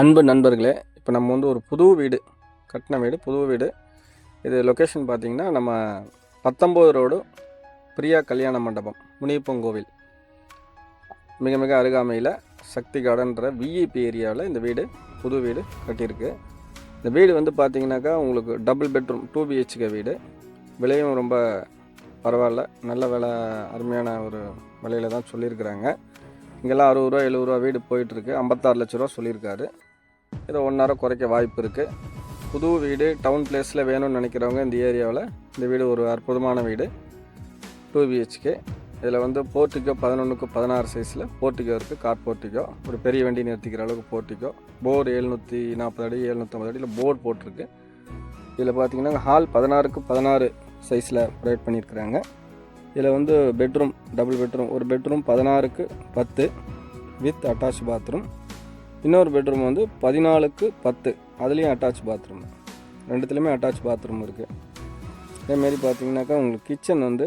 அன்பு நண்பர்களே இப்போ நம்ம வந்து ஒரு புது வீடு கட்டின வீடு புது வீடு. இது லொக்கேஷன் பார்த்தீங்கன்னா நம்ம பத்தொம்போது ரோடு பிரியா கல்யாண மண்டபம் முனியப்பங்கோவில் மிக மிக அருகாமையில் சக்தி கார்டன்ற விஇபி ஏரியாவில் இந்த வீடு புது வீடு கட்டியிருக்கு. இந்த வீடு வந்து பார்த்திங்கனாக்கா உங்களுக்கு டபுள் பெட்ரூம் டூ பிஹெச்கே வீடு. விலையும் ரொம்ப பரவாயில்ல. நல்ல விலை அருமையான ஒரு விலையில தான் சொல்லியிருக்கிறாங்க. இங்கெல்லாம் அறுபது ரூபா எழுபது ரூபா வீடு போயிட்டுருக்கு. ஐம்பத்தாறு லட்ச ரூபா சொல்லியிருக்காரு. இதை ஒன்றரை குறைக்க வாய்ப்பு இருக்குது புது வீடு டவுன் பிளேஸில் வேணும்னு நினைக்கிறவங்க இந்த ஏரியாவில் இந்த வீடு ஒரு அற்புதமான வீடு. டூ பிஹெச்கே இதில் வந்து போர்ட்டிக்கோ பதினொன்றுக்கு பதினாறு சைஸில் போர்ட்டிக்கோ இருக்குது கார் போர்ட்டிக்கோ. ஒரு பெரிய வண்டி நிறுத்திக்கிற அளவுக்கு போர்ட்டிக்கோ. போர் எழுநூற்றி நாற்பது அடி எழுநூற்றம்பது அடியில் போர் போட்டிருக்கு. இதில் பார்த்தீங்கன்னா ஹால் பதினாறுக்கு பதினாறு சைஸில் ப்ரொவைட் பண்ணியிருக்கிறாங்க. இதில் வந்து பெட்ரூம் டபுள் பெட்ரூம் ஒரு பெட்ரூம் பதினாறுக்கு பத்து வித் அட்டாச் பாத்ரூம் இன்னொரு பெட்ரூம் வந்து பதினாலுக்கு பத்து அதுலேயும் அட்டாச் பாத்ரூம் ரெண்டுத்துலேயுமே அட்டாச் பாத்ரூம் இருக்குது அதேமாரி பார்த்தீங்கன்னாக்கா உங்களுக்கு கிச்சன் வந்து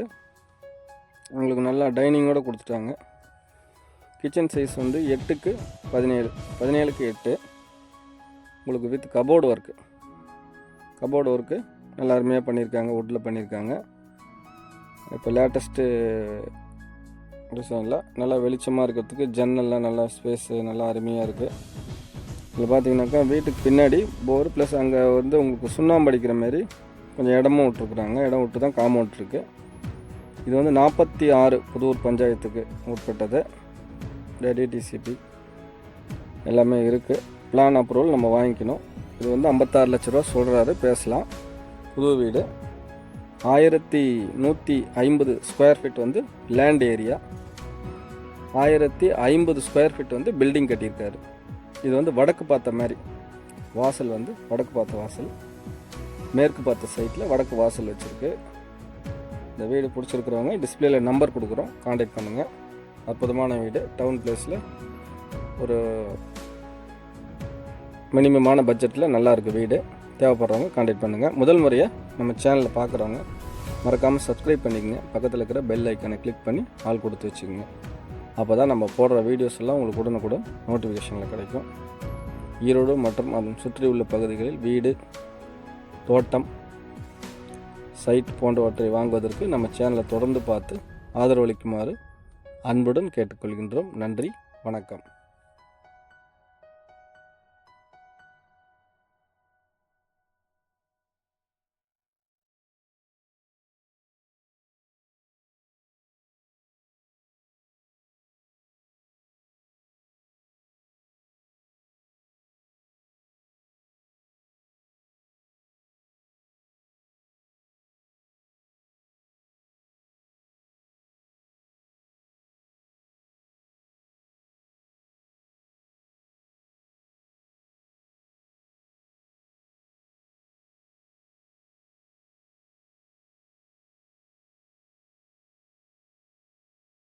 உங்களுக்கு நல்லா டைனிங்கோடு கொடுத்துட்டாங்க. கிச்சன் சைஸ் வந்து எட்டுக்கு பதினேழு பதினேழுக்கு எட்டு. உங்களுக்கு with cupboard work cupboard work நல்லா அருமையாக பண்ணியிருக்காங்க வுட்டில் பண்ணியிருக்காங்க. இப்போ லேட்டஸ்ட்டு டிசைனில் நல்லா வெளிச்சமாக இருக்கிறதுக்கு ஜன்னல்லாம் நல்லா ஸ்பேஸு நல்லா அருமையாக இருக்குது இதில் பார்த்தீங்கன்னாக்கா வீட்டுக்கு பின்னாடி போர் ப்ளஸ் அங்கே வந்து உங்களுக்கு சுண்ணாம்பு அடிக்கிற மாதிரி கொஞ்சம் இடமும் விட்ருக்குறாங்க இடம் விட்டு தான் காம்பவுண்ட் இருக்குது இது வந்து நாற்பத்தி ஆறு புதூர் பஞ்சாயத்துக்கு உட்பட்டது. டிடிசிபி எல்லாமே இருக்குது பிளான் அப்ரூவல் நம்ம வாங்கிக்கணும். இது வந்து ஐம்பத்தாறு லட்ச ரூபா சொல்கிறாரு பேசலாம். புது வீடு. ஆயிரத்தி நூற்றி ஐம்பது ஸ்கொயர் ஃபீட் வந்து லேண்ட் ஏரியா ஆயிரத்தி ஐம்பது ஸ்கொயர் ஃபீட் வந்து பில்டிங் கட்டியிருக்காரு. இது வந்து வடக்கு பார்த்த மாதிரி. வாசல் வந்து வடக்கு பார்த்த வாசல். மேற்கு பார்த்த சைட்டில் வடக்கு வாசல் வச்சுருக்கு. இந்த வீடு பிடிச்சிருக்கிறவங்க டிஸ்பிளேல நம்பர் கொடுக்குறோம். காண்டாக்ட் பண்ணுங்கள் அற்புதமான வீடு. டவுன் பிளேஸில் ஒரு மினிமமான பட்ஜெட்டில் நல்லா இருக்குது வீடு. தேவைப்படுறவங்க காண்டாக்ட் பண்ணுங்கள் முதல் முறையாக நம்ம சேனலில் பார்க்குறவங்க மறக்காமல் சப்ஸ்கிரைப் பண்ணிக்கங்க. பக்கத்தில் இருக்கிற பெல் ஐக்கனை கிளிக் பண்ணி ஆள் கொடுத்து வச்சுக்கோங்க. அப்போ தான் நம்ம போடுற வீடியோஸ் எல்லாம் உங்களுக்கு உடனுக்குடன் நோட்டிஃபிகேஷனில் கிடைக்கும். ஈரோடு மற்றும் அதன் சுற்றி உள்ள பகுதிகளில் வீடு தோட்டம் சைட் போன்றவற்றை வாங்குவதற்கு நம்ம சேனலை தொடர்ந்து பார்த்து ஆதரவளிக்குமாறு அன்புடன் கேட்டுக்கொள்கின்றோம். நன்றி வணக்கம்.